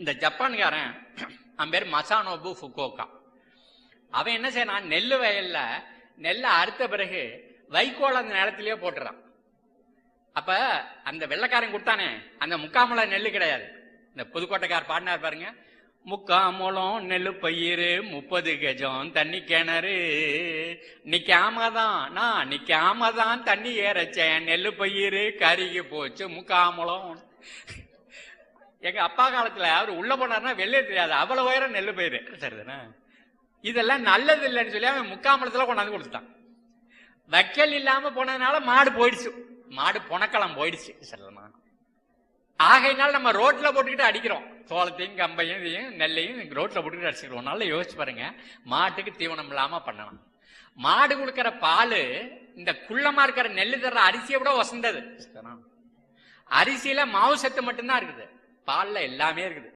இந்த ஜப்பான்காரன் அவன் பேர் மசானோபு ஃபுகோக்கா அவன் என்ன செய்யறான்? நெல் வயல்ல நெல்லை அறுத்த பிறகு வைக்கோல் அந்த நிலத்திலேயே போட்டுறான். அப்ப அந்த வெள்ளைக்காரன் கொடுத்தானே அந்த முக்காமல நெல் கிடையாது. இந்த புதுக்கோட்டைக்கார் பாடினார் பாருங்க முக்காமூலம் நெல்லு பயிர் முப்பது கஜம் தண்ணி கிணறு. நிக்காம தான் நான் நிக்காம தான் தண்ணி ஏறச்சேன். நெல்லு பயிர் கருகி போச்சு முக்காமூலம். எங்க அப்பா காலத்துல அவர் உள்ள போனார்னா வெளியே தெரியாது. அவ்வளவு உயரம் நெல்லு பயிர். சரிதானே? இதெல்லாம் நல்லது இல்லைன்னு சொல்லி அவன் முக்காமலத்துல கொண்டாந்து கொடுத்துட்டான். வைக்கல் இல்லாம போனதுனால மாடு போயிடுச்சு. மாடு புனக்களம் போயிடுச்சு. சரிதானா ஆகையினால நம்ம ரோட்ல போட்டுக்கிட்டு அடிக்கிறோம். சோளத்தையும் கம்பையும் இதையும் நெல்லையும் ரோட்ல போட்டுக்கிட்டு அடிச்சுக்கிறோம். நல்லா யோசிச்சு பாருங்க. மாட்டுக்கு தீவனம் இல்லாம பண்ணலாம். மாடு கொடுக்கிற பால் இந்த குள்ளமா இருக்கிற நெல்லு தர்ற அரிசியை விட வசந்தது? அரிசியில மாவு சத்து மட்டும்தான் இருக்குது. பால்ல எல்லாமே இருக்குது.